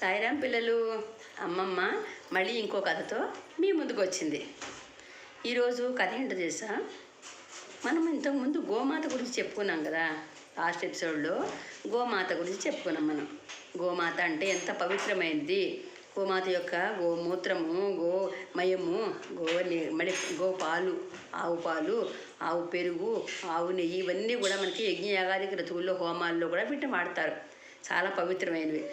సాయిరాం పిల్లలు అమ్మమ్మ మళ్ళీ ఇంకో కథతో మీ ముందుకు వచ్చింది ఈరోజు కథ ఏంటో తెలుసా? మనం ఇంతకుముందు గోమాత గురించి చెప్పుకున్నాం కదా. లాస్ట్ ఎపిసోడ్లో గోమాత గురించి చెప్పుకున్నాం మనం. గోమాత అంటే ఎంత పవిత్రమైనది గోమాత యొక్క గోమూత్రము గో మయము గో మడి గో పాలు ఆవు పాలు ఆవు పెరుగు ఆవు నెయ్యి ఇవన్నీ కూడా మనకి యజ్ఞయాగాది క్రతువుల్లో హోమాల్లో కూడా వీటిని వాడతారు. చాలా పవిత్రమైనవి.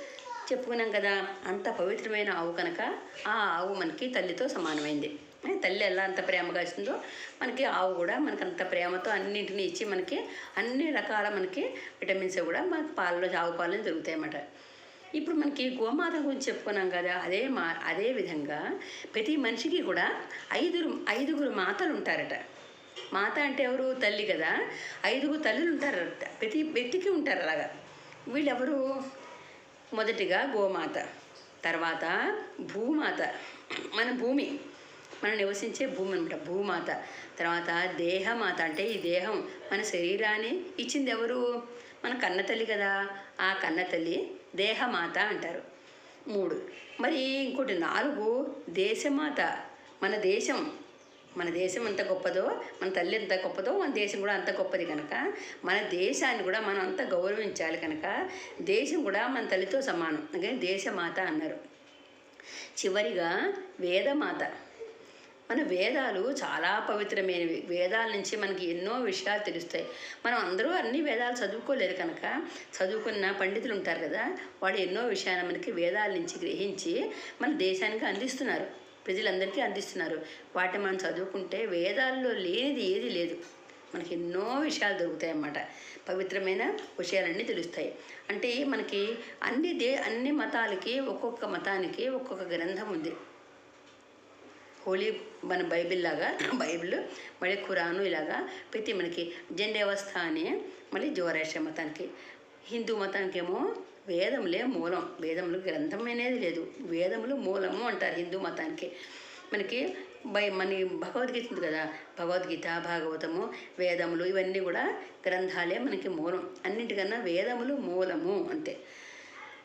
చెప్పుకున్నాం కదా అంత పవిత్రమైన ఆవు కనుక ఆ ఆవు మనకి తల్లితో సమానమైంది. తల్లి ఎలా అంత ప్రేమగా ఇస్తుందో మనకి ఆవు కూడా మనకి అంత ప్రేమతో అన్నింటినీ ఇచ్చి మనకి అన్ని రకాల మనకి విటమిన్స్ కూడా మనకి పాలలో ఆవు పాలలో దొరుకుతాయి అన్నమాట. ఇప్పుడు మనకి గోమాత గురించి చెప్పుకున్నాం కదా అదే మా అదే విధంగా ప్రతి మనిషికి కూడా ఐదుగురు ఐదుగురు మాతలు ఉంటారట. మాత అంటే ఎవరు? తల్లి కదా. ఐదుగురు తల్లులు ఉంటారు ప్రతి వ్యక్తికి ఉంటారు అలాగా. వీళ్ళెవరు? మొదటిగా గోమాత తర్వాత భూమాత. మన భూమి మనం నివసించే భూమి అనమాట భూమాత తర్వాత దేహమాత అంటే ఈ దేహం మన శరీరాన్ని ఇచ్చింది ఎవరు? మన కన్న తల్లి కదా. ఆ కన్న తల్లి దేహమాత అంటారు. మూడు. మరి ఇంకోటి నాలుగు దేశమాత. మన దేశం మన దేశం ఎంత గొప్పదో మన తల్లి ఎంత గొప్పదో మన దేశం కూడా అంత గొప్పది కనుక మన దేశాన్ని కూడా మనం అంత గౌరవించాలి కనుక దేశం కూడా మన తల్లితో సమానం. అందుకని దేశమాత అన్నారు. చివరిగా వేదమాత. మన వేదాలు చాలా పవిత్రమైనవి. వేదాల నుంచి మనకి ఎన్నో విషయాలు తెలుస్తాయి. మనం అందరూ అన్ని వేదాలు చదువుకోలేరు కనుక చదువుకున్న పండితులు ఉంటారు కదా వాళ్ళు ఎన్నో విషయాలు మనకి వేదాల నుంచి గ్రహించి మన దేశానికి అందిస్తున్నారు. ప్రజలందరికీ అందిస్తున్నారు. వాటిని మనం చదువుకుంటే వేదాల్లో లేనిది ఏది లేదు. మనకి ఎన్నో విషయాలు దొరుకుతాయి అన్నమాట పవిత్రమైన విషయాలన్నీ తెలుస్తాయి. అంటే మనకి అన్ని దే అన్ని మతాలకి ఒక్కొక్క మతానికి ఒక్కొక్క గ్రంథం ఉంది. హోలీ మన బైబిల్ లాగా బైబిల్ మళ్ళీ ఖురాను ఇలాగా ప్రతి మనకి జెండేవస్థ అని మళ్ళీ జోరాష్ట్ర మతానికి హిందూ మతానికేమో వేదములే మూలం. వేదములు గ్రంథం అనేది లేదు. వేదములు మూలము అంటారు హిందూ మతానికి. మనకి బై మన భగవద్గీత ఉంది కదా. భగవద్గీత భాగవతము వేదములు ఇవన్నీ కూడా గ్రంథాలే మనకి మూలం. అన్నింటికన్నా వేదములు మూలము అంతే.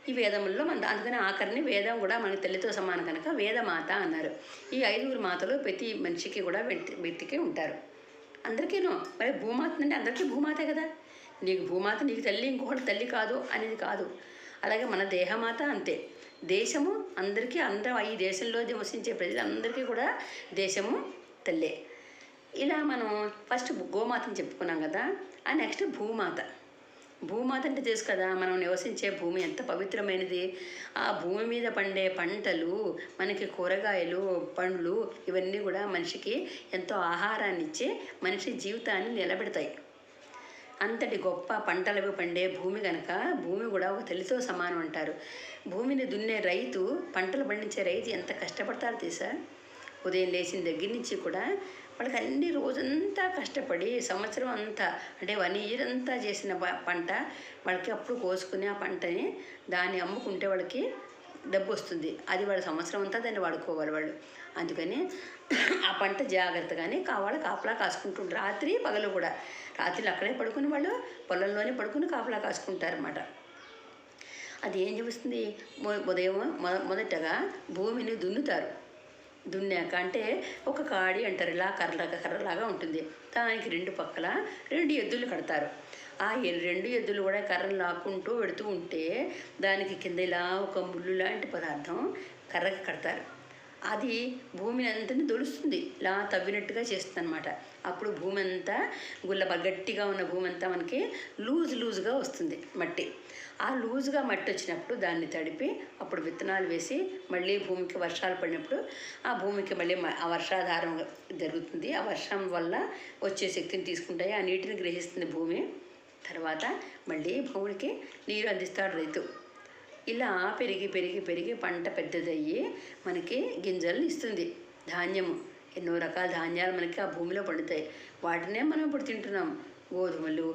ఈ వేదముల్లో మన అందుకని ఆఖరిని వేదం కూడా మన తల్లితో సమానం కనుక వేదమాత అన్నారు. ఈ ఐదుగురు మాతలు ప్రతి మనిషికి కూడా వ్యక్తి వ్యక్తికి ఉంటారు. అందరికీనో. మరి భూమాత అంటే అందరికీ భూమాతే కదా. నీకు భూమాత నీకు తల్లి ఇంకొకటి తల్లి కాదు అనేది కాదు. అలాగే మన దేహమాత అంతే. దేశము అందరికీ అందరం ఈ దేశంలో నివసించే ప్రజలందరికీ కూడా దేశము తల్లే. ఇలా మనం ఫస్ట్ గోమాతని చెప్పుకున్నాం కదా ఆ నెక్స్ట్ భూమాత. భూమాత అంటే తెలుసు కదా మనం నివసించే భూమి ఎంత పవిత్రమైనది. ఆ భూమి మీద పండే పంటలు మనకి కూరగాయలు పండ్లు ఇవన్నీ కూడా మనిషికి ఎంతో ఆహారాన్ని ఇచ్చి మనిషి జీవితాన్ని నిలబెడతాయి. అంతటి గొప్ప పంటలు పండే భూమి కనుక భూమి కూడా ఒక తల్లితో సమానం అంటారు. భూమిని దున్నే రైతు పంటలు పండించే రైతు ఎంత కష్టపడతారో తెలుసా? ఉదయం లేచిన దగ్గర నుంచి కూడా వాళ్ళకి అన్ని రోజంతా కష్టపడి సంవత్సరం అంతా అంటే వన్ ఇయర్ అంతా చేసిన పంట వాళ్ళకి అప్పుడు కోసుకుని ఆ పంటని దాన్ని అమ్ముకుంటే వాళ్ళకి డబ్బు వస్తుంది. అది వాళ్ళ సంవత్సరం అంతా దాన్ని వాడుకోవాలి వాళ్ళు అందుకని ఆ పంట జాగ్రత్తగానే కావాలి. కాపలా కాసుకుంటుంటారు రాత్రి పగలు కూడా. రాత్రిలో అక్కడే పడుకుని వాళ్ళు పొలంలోనే పడుకుని కాపలా కాసుకుంటారు అన్నమాట అది ఏం చూపిస్తుంది? ఉదయం మొదటగా భూమిని దున్నుతారు. దున్నాక అంటే ఒక కాడి అంటారు ఇలా కర్రలాగా కర్రలాగా ఉంటుంది. దానికి రెండు పక్కల రెండు ఎద్దులు కడతారు. ఆ రెండు ఎద్దులు కూడా కర్రలు లాక్కుంటూ పెడుతూ ఉంటే దానికి కింద ఇలా ఒక ముళ్ళు లాంటి పదార్థం కర్రకి కడతారు. అది భూమిని అంతని దొలుస్తుంది. ఇలా తవ్వినట్టుగా చేస్తుంది అనమాట అప్పుడు భూమి అంతా గుల్ల గట్టిగా ఉన్న భూమి అంతా మనకి లూజ్ లూజ్గా వస్తుంది మట్టి. ఆ లూజ్గా మట్టి వచ్చినప్పుడు దాన్ని తడిపి అప్పుడు విత్తనాలు వేసి మళ్ళీ భూమికి వర్షాలు పడినప్పుడు ఆ భూమికి మళ్ళీ ఆ వర్షాధారం జరుగుతుంది. ఆ వర్షం వల్ల వచ్చే శక్తిని తీసుకుంటాయి. ఆ నీటిని గ్రహిస్తుంది భూమి. తర్వాత మళ్ళీ భూమికి నీరు అందిస్తాడు రైతు. ఇలా పెరిగి పెరిగి పెరిగి పంట పెద్దదయ్యి మనకి గింజలను ఇస్తుంది. ధాన్యము. ఎన్నో రకాల ధాన్యాలు మనకి ఆ భూమిలో పండుతాయి. వాటినే మనం ఇప్పుడు తింటున్నాం. గోధుమలు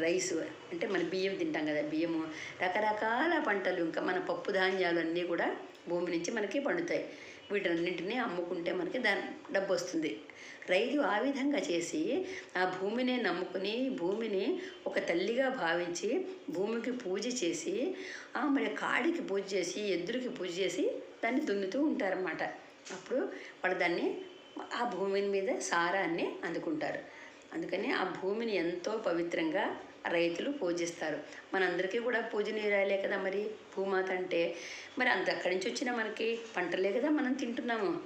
రైస్ అంటే మన బియ్యం తింటాం కదా బియ్యము. రకరకాల పంటలు ఇంకా మన పప్పు ధాన్యాలు అన్నీ కూడా భూమి నుంచి మనకి పండుతాయి. వీటన్నింటినీ అమ్ముకుంటే మనకి దాని డబ్బు వస్తుంది రైతు ఆ విధంగా చేసి ఆ భూమిని నమ్ముకుని భూమిని ఒక తల్లిగా భావించి భూమికి పూజ చేసి ఆ మరి కాడికి పూజ చేసి ఎద్దులకి పూజ చేసి దాన్ని దున్నుతూ ఉంటారన్నమాట. అప్పుడు వాళ్ళు దాన్ని ఆ భూమి మీద సారాన్ని అందుకుంటారు. అందుకని ఆ భూమిని ఎంతో పవిత్రంగా రైతులు పూజిస్తారు. మనందరికీ కూడా పూజనీయురాలే కదా మరి? భూమాత అంటే మరి అంత అక్కడి నుంచి వచ్చిన మనకి పంటలే కదా మనం తింటున్నాము.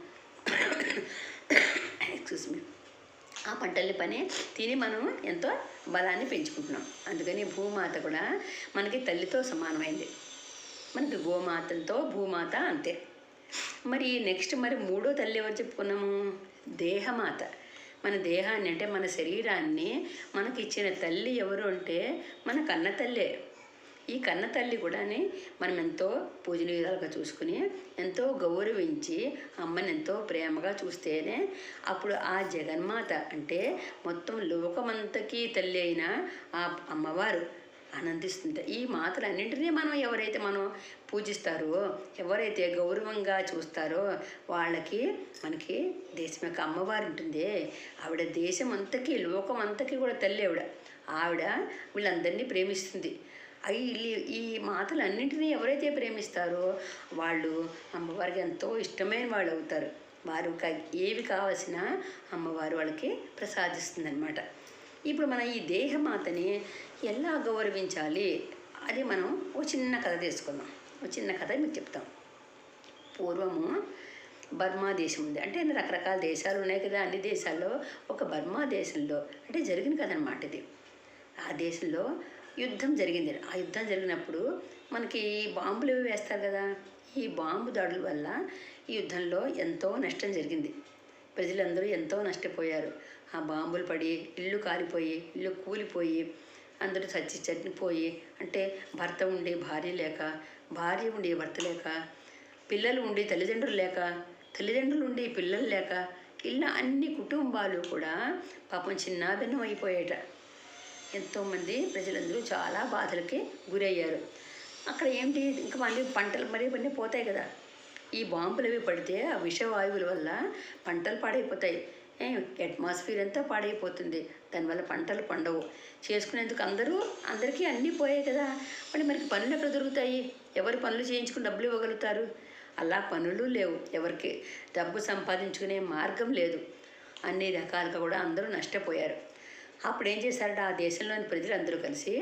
ఎక్స్క్యూజ్ మీ ఆ పంటల్ని పని తిని మనం ఎంతో బలాన్ని పెంచుకుంటున్నాం. అందుకని భూమాత కూడా మనకి తల్లితో సమానమైంది. మనకి గోమాతలతో భూమాత అంతే. మరి నెక్స్ట్ మరి మూడో తల్లి ఎవరు చెప్పుకున్నాము? దేహమాత. మన దేహాన్ని అంటే మన శరీరాన్ని మనకి ఇచ్చిన తల్లి ఎవరు అంటే మన కన్న తల్లే. ఈ కన్న తల్లి కూడాని మనం ఎంతో పూజనీయురాలుగా చూసుకుని ఎంతో గౌరవించి అమ్మని ఎంతో ప్రేమగా చూస్తేనే అప్పుడు ఆ జగన్మాత అంటే మొత్తం లోకమంతకీ తల్లి అయిన ఆ అమ్మవారు. ఆనందిస్తుంది ఈ మాతలన్నింటినీ మనం ఎవరైతే మనం పూజిస్తారో ఎవరైతే గౌరవంగా చూస్తారో వాళ్ళకి మనకి దేశం యొక్క అమ్మవారు ఉంటుంది. ఆవిడ దేశం అంతకీ లోకం అంతకీ కూడా తల్లి ఆవిడ. ఆవిడ వీళ్ళందరినీ ప్రేమిస్తుంది. అవి ఈ మాతలన్నింటినీ ఎవరైతే ప్రేమిస్తారో వాళ్ళు అమ్మవారికి ఎంతో ఇష్టమైన వాళ్ళు అవుతారు. వారు ఏవి కావాల్సిన అమ్మవారు వాళ్ళకి ప్రసాదిస్తుంది అనమాట ఇప్పుడు మన ఈ దేహమాతని ఎలా గౌరవించాలి? అది మనం ఒక చిన్న కథ తీసుకుందాం. ఒక చిన్న కథ మీకు చెప్తాం. పూర్వము బర్మా దేశం ఉంది. అంటే రకరకాల దేశాలు ఉన్నాయి కదా. అన్ని దేశాల్లో ఒక బర్మా దేశంలో అంటే జరిగిన కథ అనమాట ఇది. ఆ దేశంలో యుద్ధం జరిగింది. ఆ యుద్ధం జరిగినప్పుడు మనకి బాంబులు వేస్తారు కదా? ఈ బాంబు దాడుల వల్ల ఈ యుద్ధంలో ఎంతో నష్టం జరిగింది. ప్రజలందరూ ఎంతో నష్టపోయారు. ఆ బాంబులు పడి ఇల్లు కాలిపోయి ఇల్లు కూలిపోయి అందరూ చచ్చి చనిపోయి అంటే భర్త ఉండి భార్య లేక భార్య ఉండి భర్త లేక పిల్లలు ఉండి తల్లిదండ్రులు లేక తల్లిదండ్రులు ఉండి పిల్లలు లేక ఇలా అన్ని కుటుంబాలు కూడా పాపం చిన్నాభిన్నం అయిపోయాట. ఎంతోమంది ప్రజలందరూ చాలా బాధలకి గురయ్యారు. అక్కడ ఏంటి? ఇంకా మళ్ళీ పంటలు మరి ఇవన్నీ పోతాయి కదా. ఈ బాంబులు అవి పడితే ఆ విషవాయువుల వల్ల పంటలు పాడైపోతాయి. అట్మాస్ఫియర్ అంతా పాడైపోతుంది. దానివల్ల పంటలు పండవు. చేసుకునేందుకు అందరూ అందరికీ అన్నీ పోయాయి కదా. మరి మనకి పనులు ఎక్కడ దొరుకుతాయి? ఎవరు పనులు చేయించుకుని డబ్బులు ఇవ్వగలుగుతారు? అలా పనులు లేవు. ఎవరికి డబ్బు సంపాదించుకునే మార్గం లేదు. అన్ని రకాలుగా కూడా అందరూ నష్టపోయారు. అప్పుడు ఏం చేశారట? ఆ దేశంలోని ప్రజలందరూ కలిసి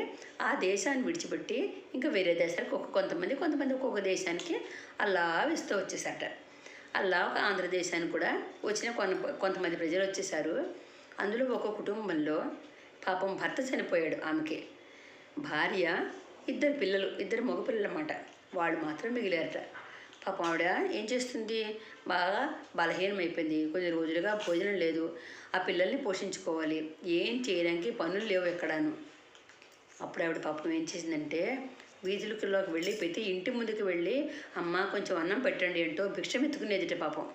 ఆ దేశాన్ని విడిచిపెట్టి ఇంకా వేరే దేశాలకు ఒక కొంతమంది కొంతమంది ఒక్కొక్క దేశానికి అలా ఇస్తూ వచ్చేసారట అలా ఒక ఆంధ్రదేశానికి కూడా వచ్చిన కొంత కొంతమంది ప్రజలు వచ్చేసారు. అందులో ఒక కుటుంబంలో పాపం భర్త చనిపోయాడు ఆమెకి. భార్య ఇద్దరు పిల్లలు ఇద్దరు మగపిల్లలు అన్నమాట వాళ్ళు మాత్రం మిగిలారట. పాపం ఆవిడ ఏం చేస్తుంది? బాగా బలహీనం అయిపోయింది రోజులుగా భోజనం లేదు. ఆ పిల్లల్ని పోషించుకోవాలి. ఏం చేయడానికి పనులు లేవు ఎక్కడాను. అప్పుడు ఆవిడ పాపం ఏం చేసిందంటే వీధులలోకి వెళ్ళి ప్రతి ఇంటి ముందుకు వెళ్ళి అమ్మ కొంచెం అన్నం పెట్టండి అంటూ భిక్షం ఎత్తుకునేదిట పాపం.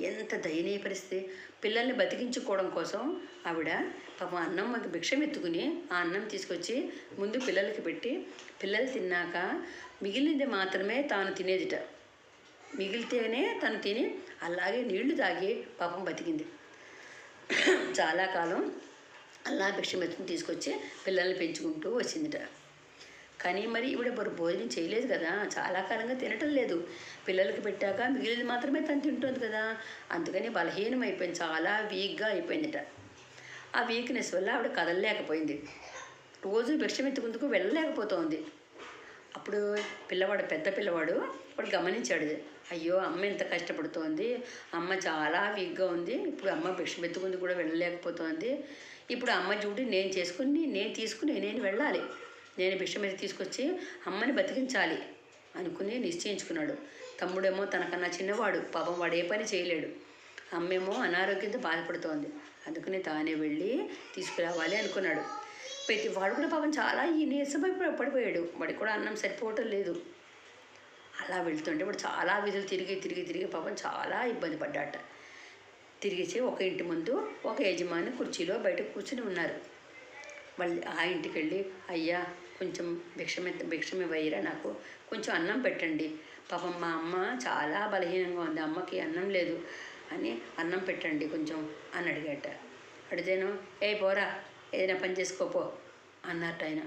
ఎంత దయనీయ పరిస్థితి. పిల్లల్ని బతికించుకోవడం కోసం ఆవిడ పాపం అన్నం మాకు భిక్షం ఎత్తుకుని ఆ అన్నం తీసుకొచ్చి ముందు పిల్లలకి పెట్టి పిల్లలు తిన్నాక మిగిలింది మాత్రమే తాను తినేదిట. మిగిలితేనే తను తిని అలాగే నీళ్ళు తాగి పాపం బతికింది. చాలా కాలం అలా భిక్షం ఎత్తుకుని తీసుకొచ్చి పిల్లల్ని పెంచుకుంటూ వచ్చిందిట. కానీ మరి ఇవిడ ఇప్పుడు భోజనం చేయలేదు కదా చాలా కాలంగా తినటం లేదు. పిల్లలకి పెట్టాక మిగిలినది మాత్రమే తను తింటుంది కదా. అందుకని బలహీనం అయిపోయింది చాలా వీక్గా అయిపోయిందిట. ఆ వీక్నెస్ వల్ల ఆవిడ కదలలేకపోయింది. రోజు భిక్షం ఎత్తుకుందుకు వెళ్ళలేకపోతోంది. అప్పుడు పిల్లవాడు పెద్ద పిల్లవాడు వాడు గమనించాడు. అయ్యో అమ్మ ఎంత కష్టపడుతోంది. అమ్మ చాలా వీక్గా ఉంది. ఇప్పుడు అమ్మ భిక్షం ఎత్తుకుంది కూడా వెళ్ళలేకపోతోంది. ఇప్పుడు అమ్మ డ్యూటీ నేను చేసుకుని నేను తీసుకుని నేను వెళ్ళాలి. నేను భిక్ష మీద తీసుకొచ్చి అమ్మని బతికించాలి అనుకుని నిశ్చయించుకున్నాడు. తమ్ముడేమో తనకన్నా చిన్నవాడు పాపం వాడు ఏ పని చేయలేడు. అమ్మేమో అనారోగ్యంతో బాధపడుతోంది. అందుకని తానే వెళ్ళి తీసుకురావాలి అనుకున్నాడు. ప్రతి వాడు కూడా పాపం చాలా ఈ నీరసమై పడిపోయాడు. వాడికి కూడా అన్నం సరిపోవటం లేదు. అలా వెళ్తుంటే వాడు చాలా విధులు తిరిగి తిరిగి తిరిగి పాపం చాలా ఇబ్బంది పడ్డాట. తిరిగిచి ఒక ఇంటి ముందు ఒక యజమాని కుర్చీలో బయట కూర్చుని ఉన్నారు. మళ్ళీ ఆ ఇంటికి వెళ్ళి అయ్యా కొంచెం భిక్షం భిక్షమివ్వయ్యరా నాకు? కొంచెం అన్నం పెట్టండి. పాపం మా అమ్మ చాలా బలహీనంగా ఉంది. అమ్మకి అన్నం లేదు అని అన్నం పెట్టండి కొంచెం అని అడిగట. అడితేను ఏ పోరా ఏదైనా పని చేసుకోపో అన్నట్టు ఆయన.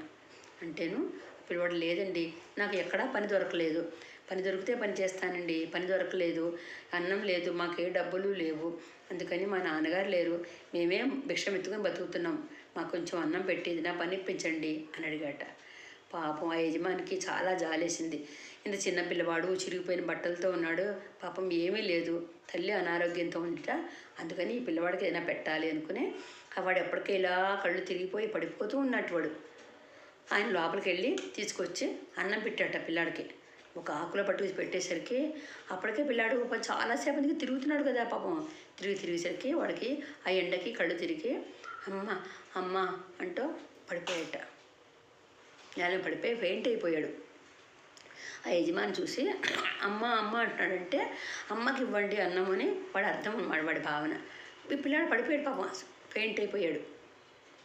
అంటేను పిలవడం లేదండి. నాకు ఎక్కడా పని దొరకలేదు. పని దొరికితే పని చేస్తానండి. పని దొరకలేదు. అన్నం లేదు. మాకే డబ్బులు లేవు. అందుకని మా నాన్నగారు లేరు. మేమే భిక్షం ఎత్తుకొని బతుకుతున్నాం. మాకు కొంచెం అన్నం పెట్టేది నా పని ఇప్పించండి అని అడిగాట. పాపం ఆ యజమానికి చాలా జాలేసింది. ఇంత చిన్న పిల్లవాడు చిరిగిపోయిన బట్టలతో ఉన్నాడు. పాపం ఏమీ లేదు. తల్లి అనారోగ్యంతో ఉందిట. అందుకని ఈ పిల్లవాడికి ఏదైనా పెట్టాలి అనుకునే వాడు ఎప్పటికీ ఇలా కళ్ళు తిరిగిపోయి పడిపోతూ ఉన్నట్టు వాడు. ఆయన లోపలికి వెళ్ళి తీసుకొచ్చి అన్నం పెట్టాట పిల్లాడికి. ఒక ఆకులో పట్టుకు పెట్టేసరికి అప్పటికే పిల్లాడు చాలాసేపు చాలాసేపటికి తిరుగుతున్నాడు కదా పాపం. తిరిగి తిరిగేసరికి వాడికి ఆ ఎండకి కళ్ళు తిరిగి అమ్మ అమ్మ అంటూ పడిపోయాట. నేల పడిపోయి ఫెయింట్ అయిపోయాడు. ఆ యజమాని చూసి అమ్మ అమ్మ అంటున్నాడంటే అమ్మకి ఇవ్వండి అన్నం అని వాడు అర్థం అన్నమాట వాడి భావన. ఈ పిల్లాడు పడిపోయాడు పాపం ఫెయింట్ అయిపోయాడు.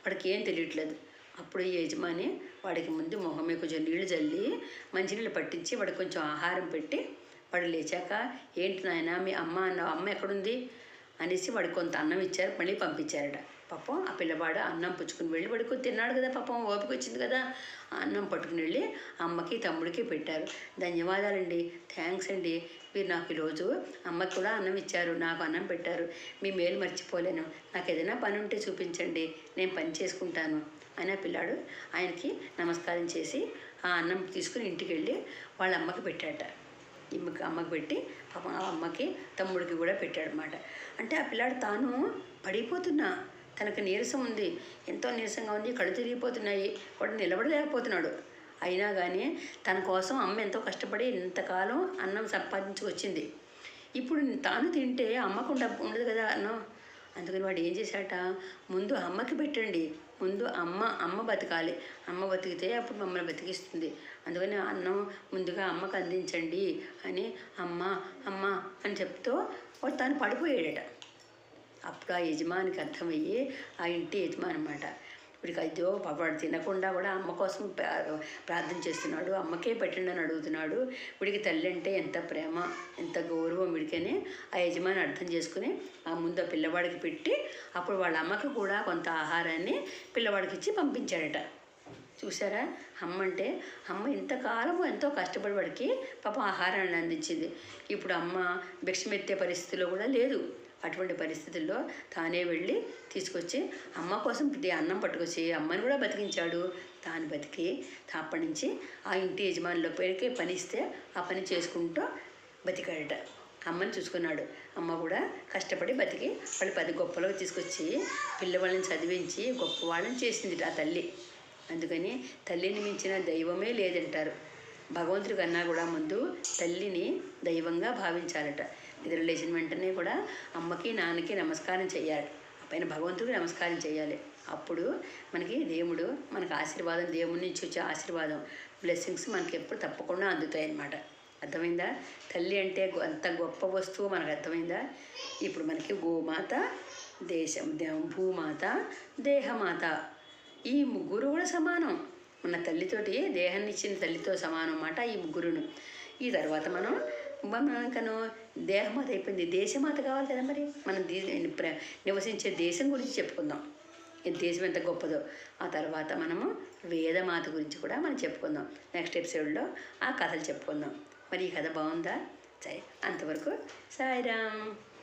వాడికి ఏం తెలియట్లేదు. అప్పుడు ఈ యజమాని వాడికి ముందు మొహం మీద కొంచెం నీళ్ళు చల్లి మంచినీళ్ళు పట్టించి వాడికి కొంచెం ఆహారం పెట్టి వాడు లేచాక ఏంటి నాయన మీ అమ్మ అన్న అమ్మ ఎక్కడుంది? అనేసి వాడికి కొంత అన్నం ఇచ్చారు మళ్ళీ పంపించారట. పాపం ఆ పిల్లవాడు అన్నం పుచ్చుకుని వెళ్ళి వాడికి తిన్నాడు కదా పాపం ఓపిక వచ్చింది కదా అన్నం పట్టుకుని వెళ్ళి అమ్మకి తమ్ముడికి పెట్టారు. ధన్యవాదాలండి. థ్యాంక్స్ అండి. మీరు నాకు ఈరోజు అమ్మకి కూడా అన్నం ఇచ్చారు. నాకు అన్నం పెట్టారు. మీ మేలు మర్చిపోలేను. నాకు ఏదైనా పని ఉంటే చూపించండి. నేను పని చేసుకుంటాను అని ఆ పిల్లాడు ఆయనకి నమస్కారం చేసి ఆ అన్నం తీసుకుని ఇంటికి వెళ్ళి వాళ్ళ అమ్మకి పెట్టాట. ఇమ్మకి అమ్మకి పెట్టి పాపం ఆ అమ్మకి తమ్ముడికి కూడా పెట్టాడనమాట అంటే ఆ పిల్లాడు తాను పడిపోతున్నా. తనకు నీరసం ఉంది. ఎంతో నీరసంగా ఉంది. కళ్ళు తిరిగిపోతున్నాయి. వాడు నిలబడలేకపోతున్నాడు. అయినా కానీ తన కోసం అమ్మ ఎంతో కష్టపడి ఇంతకాలం అన్నం సంపాదించుకొచ్చింది. ఇప్పుడు తాను తింటే అమ్మకు ఉండదు కదా అన్నం. అందుకని వాడు ఏం చేశాట ముందు అమ్మకి పెట్టండి. ముందు అమ్మ అమ్మ బతకాలి. అమ్మ బతికితే అప్పుడు మమ్మల్ని బతికిస్తుంది. అందుకని అన్నం ముందుగా అమ్మకు అందించండి అని అమ్మ అమ్మ అని చెప్తూ వాడు తాను పడిపోయాడట. అప్పుడు ఆ యజమానికి అర్థమయ్యి ఆ ఇంటి యజమాని అనమాట ఇప్పుడు అయ్యో పాపాడు తినకుండా కూడా అమ్మ కోసం ప్రార్థన చేస్తున్నాడు అమ్మకే పెట్టండి అని అడుగుతున్నాడు. వీడికి తల్లి అంటే ఎంత ప్రేమ ఎంత గౌరవం వీడికని ఆ యజమాని అర్థం చేసుకుని ఆ ముందు ఆ పిల్లవాడికి పెట్టి అప్పుడు వాళ్ళ అమ్మకి కూడా కొంత ఆహారాన్ని పిల్లవాడికి ఇచ్చి పంపించాడట. చూసారా అమ్మ అంటే అమ్మ ఇంతకాలం ఎంతో కష్టపడి వాడికి పాపం ఆహారాన్ని అందించింది. ఇప్పుడు అమ్మ భిక్షమెత్తే పరిస్థితిలో కూడా లేదు. అటువంటి పరిస్థితుల్లో తానే వెళ్ళి తీసుకొచ్చి అమ్మ కోసం అన్నం పట్టుకొచ్చి అమ్మని కూడా బతికించాడు. తాను బతికి అప్పటి నుంచి ఆ ఇంటి యజమానిలో పేరుకే పని ఇస్తే ఆ పని చేసుకుంటూ బతికాడట. అమ్మని చూసుకున్నాడు. అమ్మ కూడా కష్టపడి బతికి వాళ్ళు పది గొప్పలోకి తీసుకొచ్చి పిల్లవాళ్ళని చదివించి గొప్ప వాళ్ళని చేసింది ఆ తల్లి. అందుకని తల్లిని మించిన దైవమే లేదంటారు. భగవంతుడి కన్నా కూడా ముందు తల్లిని దైవంగా భావించాలట. నిద్ర లేచిన వెంటనే కూడా అమ్మకి నాన్నకి నమస్కారం చేయాలి పైన భగవంతుడికి నమస్కారం చేయాలి అప్పుడు మనకి దేవుడు మనకు ఆశీర్వాదం దేవుడి నుంచి వచ్చే ఆశీర్వాదం బ్లెస్సింగ్స్ మనకి ఎప్పుడు తప్పకుండా అందుతాయి అన్నమాట. అర్థమైందా? తల్లి అంటే అంత గొప్ప వస్తువు మనకు అర్థమైందా? ఇప్పుడు మనకి గోమాత దేశం దే- భూమాత దేహమాత ఈ ముగ్గురు కూడా సమానం. మన తల్లితోటి దేహాన్ని ఇచ్చిన తల్లితో సమానం అన్నమాట ఈ ముగ్గురును. ఈ తర్వాత మనం మనకను దేహమాత అయిపోయింది. దేశమాత కావాలి కదా మరి? మనం దీ ప్ర- నివసించే దేశం గురించి చెప్పుకుందాం. ఈ దేశం ఎంత గొప్పదో. ఆ తర్వాత మనము వేదమాత గురించి కూడా మనం చెప్పుకుందాం. నెక్స్ట్ ఎపిసోడ్లో ఆ కథలు చెప్పుకుందాం. మరి ఈ కథ బాగుందా? సరే అంతవరకు సాయిరామ్.